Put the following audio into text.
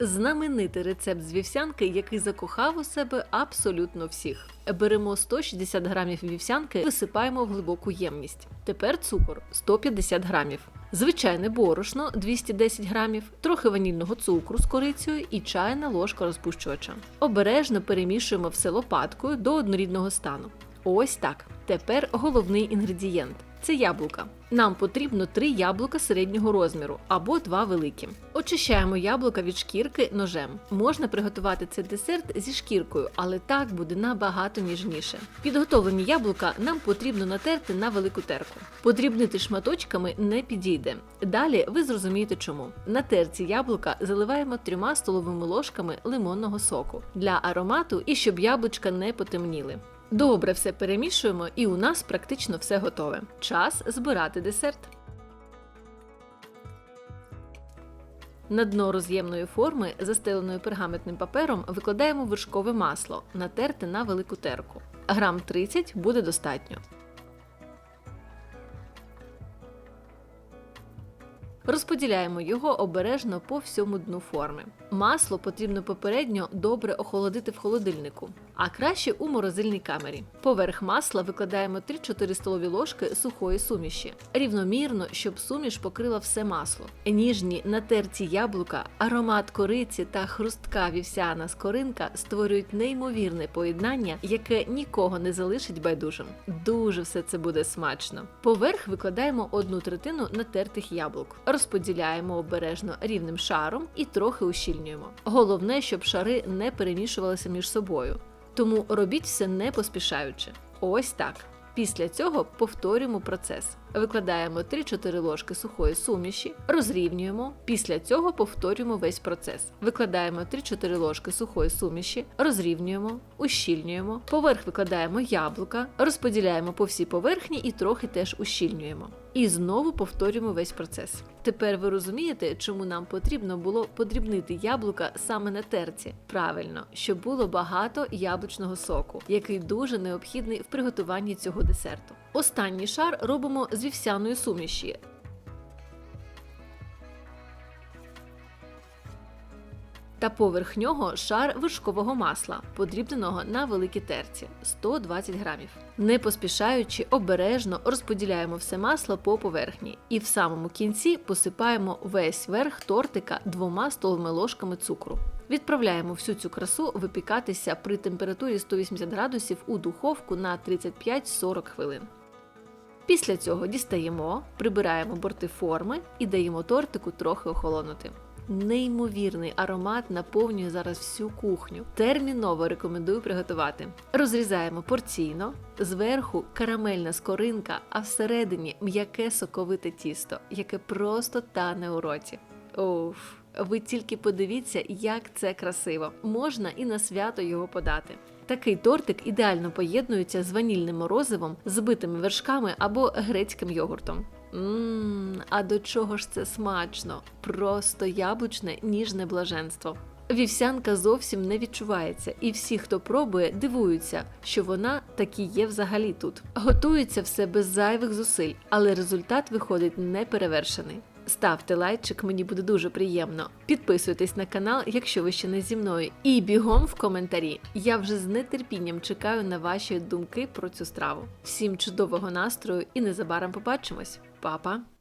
Знаменитий рецепт з вівсянки, який закохав у себе абсолютно всіх. Беремо 160 грамів вівсянки, висипаємо в глибоку ємність. Тепер цукор 150 грамів. Звичайне борошно 210 грамів, трохи ванільного цукру з корицею і чайна ложка розпущувача. Обережно перемішуємо все лопаткою до однорідного стану. Ось так. Тепер головний інгредієнт це яблука. Нам потрібно три яблука середнього розміру або два великі. Очищаємо яблука від шкірки ножем. Можна приготувати цей десерт зі шкіркою, але так буде набагато ніжніше. Підготовлені яблука нам потрібно натерти на велику терку. Подрібнити шматочками не підійде. Далі ви зрозумієте чому. На терці яблука заливаємо трьома столовими ложками лимонного соку для аромату і щоб яблучка не потемніли. Добре все перемішуємо, і у нас практично все готове. Час збирати десерт. На дно роз'ємної форми, застеленої пергаментним папером, викладаємо вершкове масло, натерте на велику терку. Грам 30 буде достатньо. Розподіляємо його обережно по всьому дну форми. Масло потрібно попередньо добре охолодити в холодильнику, а краще у морозильній камері. Поверх масла викладаємо 3-4 столові ложки сухої суміші, рівномірно, щоб суміш покрила все масло. Ніжні натерті яблука, аромат кориці та хрустка вівсяна скоринка створюють неймовірне поєднання, яке нікого не залишить байдужим. Дуже все це буде смачно. Поверх викладаємо одну третину натертих яблук, розподіляємо обережно рівним шаром і трохи ущільнюємо. Головне, щоб шари не перемішувалися між собою. Тому робіть все не поспішаючи. Ось так. Після цього повторюємо процес. Викладаємо 3-4 ложки сухої суміші, розрівнюємо. Після цього повторюємо весь процес. Викладаємо 3-4 ложки сухої суміші, розрівнюємо, ущільнюємо. Поверх викладаємо яблука, розподіляємо по всій поверхні і трохи теж ущільнюємо. І знову повторюємо весь процес. Тепер ви розумієте, чому нам потрібно було подрібнити яблука саме на терці. Правильно, щоб було багато яблучного соку, який дуже необхідний в приготуванні цього десерту. Останній шар робимо з вівсяної суміші. Та поверх нього шар вершкового масла, подрібненого на великій терці 120 грамів. Не поспішаючи, обережно розподіляємо все масло по поверхні і в самому кінці посипаємо весь верх тортика двома столовими ложками цукру. Відправляємо всю цю красу випікатися при температурі 180 градусів у духовку на 35-40 хвилин. Після цього дістаємо, прибираємо борти форми і даємо тортику трохи охолонути. Неймовірний аромат наповнює зараз всю кухню. Терміново рекомендую приготувати. Розрізаємо порційно, зверху карамельна скоринка, а всередині м'яке соковите тісто, яке просто тане у роті. Уф, ви тільки подивіться, як це красиво. Можна і на свято його подати. Такий тортик ідеально поєднується з ванільним морозивом, збитими вершками або грецьким йогуртом. Ммм, а до чого ж це смачно? Просто яблучне ніжне блаженство. Вівсянка зовсім не відчувається, і всі, хто пробує, дивуються, що вона таки є взагалі тут. Готується все без зайвих зусиль, але результат виходить неперевершений. Ставте лайчик, мені буде дуже приємно. Підписуйтесь на канал, якщо ви ще не зі мною, і бігом в коментарі. Я вже з нетерпінням чекаю на ваші думки про цю страву. Всім чудового настрою і незабаром побачимось, Па-па!